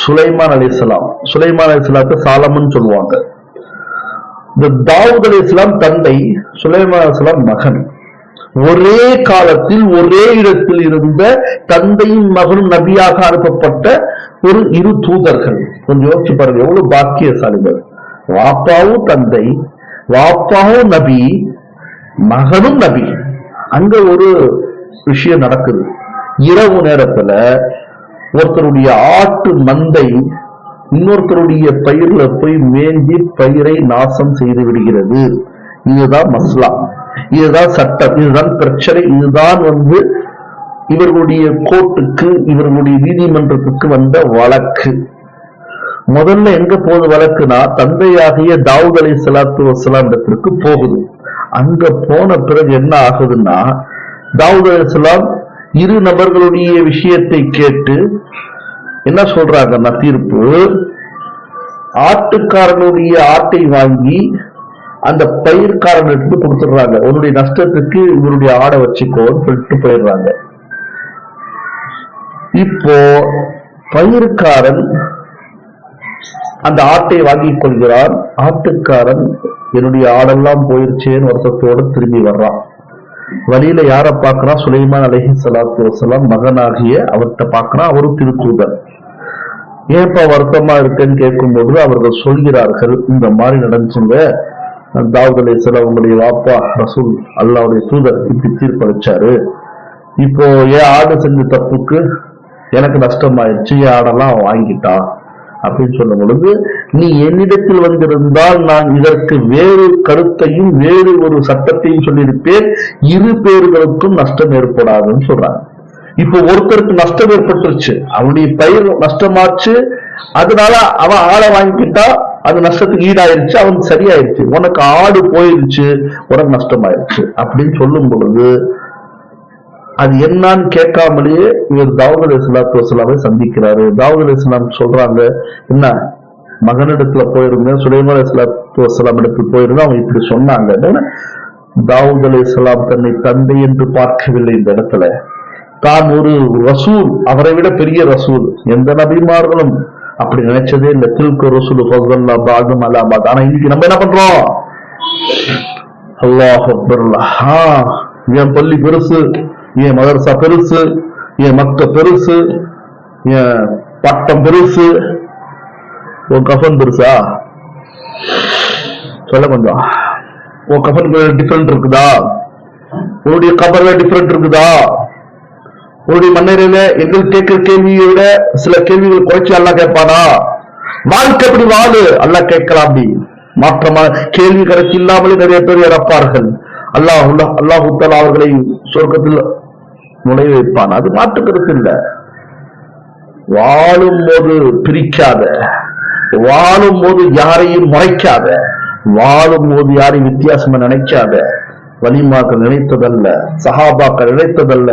சுலைமான் அலி இஸ்லாம் சுலைமான் அலி இஸ்லாத்தை சாலமன் சொல்லுவாங்க. இந்த தாவூத் அலி இஸ்லாம் தந்தை சுலைமான் அலி இஸ்லாம் மகன். ஒரே காலத்தில் ஒரே இடத்தில் இருந்த தந்தையும் மகனும் நபியாக அனுப்பப்பட்ட ஒரு இரு தூதர்கள். கொஞ்சம் யோசிச்சு பாருங்க எவ்வளவு பாக்கியசாலிகள். வாப்பாவும் தந்தை வாப்பாவும் நபி மகனும் நபி. அங்க ஒரு விஷயம் நடக்குது. இரவு நேரத்துல ஒருத்தருடைய ஆட்டு மந்தை இன்னொருத்தருடைய பயிர்ல போய் மேஞ்சி பயிரை நாசம் செய்து விடுகிறது. இதுதான் மஸ்லா. இதுதான் சட்டம். இதுதான் பிரச்சனை. இதுதான் வந்து இவர்களுடைய கோர்ட்டுக்கு இவர்களுடைய நீதிமன்றத்துக்கு வந்த வழக்கு. முதல்ல எங்க போகுது வழக்குனா தந்தையாகிய தாவூத் அலி சலாத்து வசலாம் இடத்திற்கு போகுது. அங்க போன பிறகு என்ன ஆகுதுன்னா தாவூத் அலி சலாம் இரு நபர்களுடைய விஷயத்தை கேட்டு என்ன சொல்றாங்கன்னா தீர்ப்பு ஆட்டுக்காரனுடைய ஆட்டை வாங்கி அந்த பயிர்காரனுக்கு கொடுத்துடுறாங்க. உன்னுடைய நஷ்டத்துக்கு இவருடைய ஆடை வச்சுக்கோன்னு சொல்லிட்டு போயிடுறாங்க. இப்போ பயிர்காரன் அந்த ஆட்டை வாங்கிக் கொள்கிறான். ஆட்டுக்காரன் என்னுடைய ஆடெல்லாம் போயிருச்சேன்னு வருத்தத்தோடு திரும்பி வர்றான். வழியில யார பாக்குறா சுலைமான் அலஹி சலாத்து வசலாம் மகனாகிய அவர்கிட்ட பார்க்கறான் அவரும் திருக்கூதர் ஏப்பா வருத்தமா இருக்குன்னு கேட்கும்போது அவர்கள் சொல்கிறார்கள் இந்த மாதிரி நடந்துச்சுங்க. தாவூத் அலி உங்களுடைய வாப்பா ரசூல் அல்லாவுடைய தூதர் இப்படி தீர்ப்பளிச்சாரு. இப்போ ஏன் ஆடு செஞ்ச தப்புக்கு எனக்கு நஷ்டமாயிடுச்சு என் ஆடெல்லாம் வாங்கிட்டான் அப்படின்னு சொல்லும் பொழுது நீ என்னிடத்தில் வந்திருந்தால் நான் இதற்கு வேறு கருத்தையும் வேறு ஒரு சட்டத்தையும் சொல்லியிருப்பேன். இரு பேர்களுக்கும் நஷ்டம் ஏற்படாதுன்னு சொல்றாங்க. இப்போ ஒருத்தருக்கு நஷ்டம் ஏற்பட்டுருச்சு. அவனுடைய பயிர் நஷ்டமாச்சு. அதனால அவன் ஆளை வாங்கிக்கிட்டா அது நஷ்டத்துக்கு ஈடாயிருச்சு அவன் சரியாயிருச்சு. உனக்கு ஆடு போயிருச்சு உனக்கு நஷ்டமாயிருச்சு அப்படின்னு சொல்லும் பொழுது அது என்னன்னு கேட்காமலேயே இவர் தாவூத் அலி இஸ்லாத்து வசலாமை சந்திக்கிறாரு. தாவூத் அலி இஸ்லாம் சொல்றாங்க என்ன? மகனிடத்துல போயிருந்தேன் சுலைமான் அலி இஸ்லாத்து வசலாம் இடத்துல போயிருந்தேன் அவங்க இப்படி சொன்னாங்க. தாவூத் அலி இஸ்லாம் தன்னை தந்தை என்று பார்க்கவில்லை இந்த இடத்துல. தான் ஒரு ரசூல் அவரை விட பெரிய ரசூல். எந்த நபிமார்களும் அப்படி நினைச்சதே இந்த தில்கு ரசூல் ஃபசல்லா பாகம் அலாபாத் ஆனா இன்னைக்கு நம்ம என்ன பண்றோம்? அல்லாஹ் அக்பர். என் பள்ளி பெருசு. என் மதரசா பெருசு என் மக்க பெருசு என் பட்டம் பெருசு. உன் கஃபன் பெருசா? சொல்ல கொஞ்சம். உன் கஃபன் டிஃபரெண்ட் இருக்குதா? உன்னுடைய கபர்ல டிஃபரெண்ட் இருக்குதா? உன்னுடைய மன்னரையில எங்கள் கேட்கிற கேள்வியை விட சில கேள்விகள் குறைச்சி அல்லா கேட்பானா? வாழ்க்கை எப்படி வாழு? அல்லா கேட்கலாம் அப்படி. மாற்றமா கேள்வி கணக்கு இல்லாமலே நிறைய பேர் இறப்பார்கள். அல்லாஹ் அல்லாஹு அவர்களை சொர்க்கத்தில் நுழைய வைப்பான். அது மாற்று கருத்து இல்ல. வாழும் போது பிரிக்காத வாழும் போது யாரையும் முறைக்காத வாழும் போது யாரையும் வித்தியாசமா நினைக்காத வலிமாக்கள் நினைத்ததல்ல சஹாபாக்கள் நினைத்ததல்ல